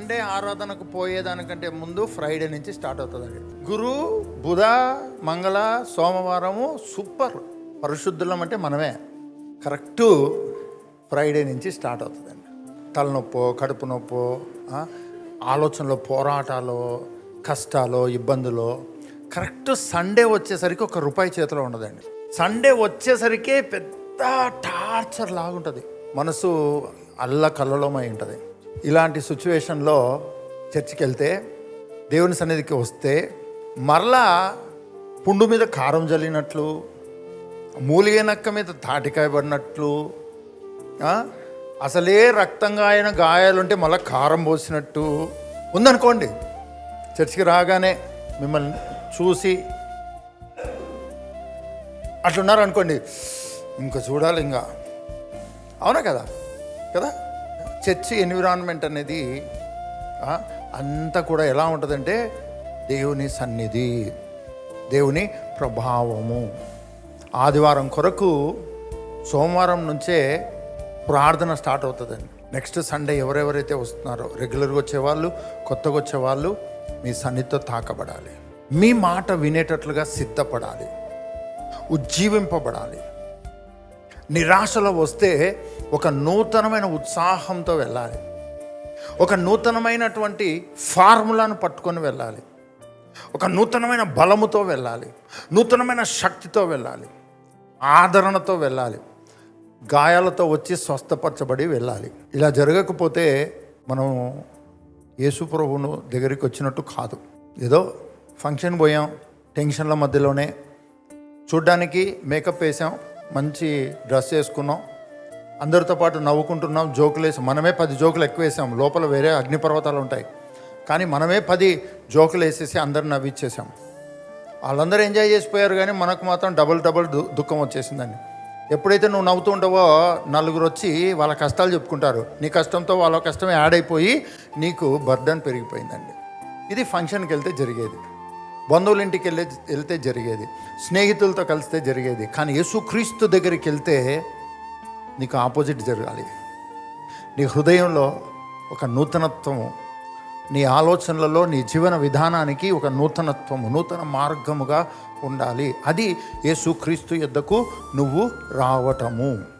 Sunday ఆరాధనకు పోయేదానికంటే ముందు Friday నుంచి స్టార్ట్ అవుతుందండి. గురు బుధ మంగళ సోమవారము సూపర్ పరిశుద్ధులం అంటే మనమే. కరెక్ట్ ఫ్రైడే నుంచి స్టార్ట్ అవుతుందండి. తలనొప్పో కడుపు నొప్పో ఆలోచనలో పోరాటాలు కష్టాలు ఇబ్బందులు. కరెక్ట్ సండే వచ్చేసరికి ఒక రూపాయి చేతిలో ఉండదండి. సండే వచ్చేసరికే పెద్ద టార్చర్ లాగుంటుంది. మనసు అల్ల కల్లలోమై ఉంటుంది. ఇలాంటి సిచ్యువేషన్లో చర్చికి వెళ్తే దేవుని సన్నిధికి వస్తే మరలా పుండు మీద కారం జల్లినట్లు మూలిగే నక్క మీద తాటికాయ పడినట్లు అసలే రక్తంగా అయిన గాయాలుంటే మళ్ళీ కారం పోసినట్టు ఉందనుకోండి. చర్చికి రాగానే మిమ్మల్ని చూసి అట్లున్నారు అనుకోండి ఇంకా చూడాలి ఇంకా. అవునా కదా? కదా? చర్చి ఎన్విరాన్మెంట్ అనేది అంతా కూడా ఎలా ఉంటుందంటే దేవుని సన్నిధి దేవుని ప్రభావము. ఆదివారం కొరకు సోమవారం నుంచే ప్రార్థన స్టార్ట్ అవుతుందండి. నెక్స్ట్ సండే ఎవరెవరైతే వస్తున్నారో రెగ్యులర్గా వచ్చేవాళ్ళు కొత్తగా వచ్చేవాళ్ళు మీ సన్నిధితో తాకబడాలి. మీ మాట వినేటట్లుగా సిద్ధపడాలి. ఉజ్జీవింపబడాలి. నిరాశలో వస్తే ఒక నూతనమైన ఉత్సాహంతో వెళ్ళాలి. ఒక నూతనమైనటువంటి ఫార్ములాను పట్టుకొని వెళ్ళాలి. ఒక నూతనమైన బలముతో వెళ్ళాలి. నూతనమైన శక్తితో వెళ్ళాలి. ఆదరణతో వెళ్ళాలి. గాయాలతో వచ్చి స్వస్థపరచబడి వెళ్ళాలి. ఇలా జరగకపోతే మనం యేసుప్రభువును దగ్గరికి వచ్చినట్టు కాదు. ఏదో ఫంక్షన్ పోయాం టెన్షన్ల మధ్యలోనే చూడ్డానికి మేకప్ వేసాం మంచి డ్రెస్ వేసుకున్నాం. అందరితో పాటు నవ్వుకుంటున్నాం. జోకులు వేసాం. మనమే పది జోకులు ఎక్కువ వేసాం. లోపల వేరే అగ్నిపర్వతాలు ఉంటాయి. కానీ మనమే పది జోకులు వేసేసి అందరు నవ్విచ్చేసాం. వాళ్ళందరూ ఎంజాయ్ చేసిపోయారు కానీ మనకు మాత్రం డబుల్ డబుల్ దు దుఃఖం వచ్చేసిందండి. ఎప్పుడైతే నువ్వు నవ్వుతూ ఉంటావో నలుగురు వచ్చి వాళ్ళ కష్టాలు చెప్పుకుంటారు. నీ కష్టంతో వాళ్ళ కష్టం యాడ్ అయిపోయి నీకు బర్డన్ పెరిగిపోయిందండి. ఇది ఫంక్షన్కి వెళ్తే జరిగేది. బంధువుల ఇంటికి వెళ్ళే వెళ్తే జరిగేది స్నేహితులతో కలిస్తే జరిగేది. కానీ యేసుక్రీస్తు దగ్గరికి వెళ్తే నీకు ఆపోజిట్ జరగాలి. నీ హృదయంలో ఒక నూతనత్వము నీ ఆలోచనలలో నీ జీవన విధానానికి ఒక నూతనత్వము నూతన మార్గముగా ఉండాలి. అది యేసుక్రీస్తు యొద్దకు నువ్వు రావటము.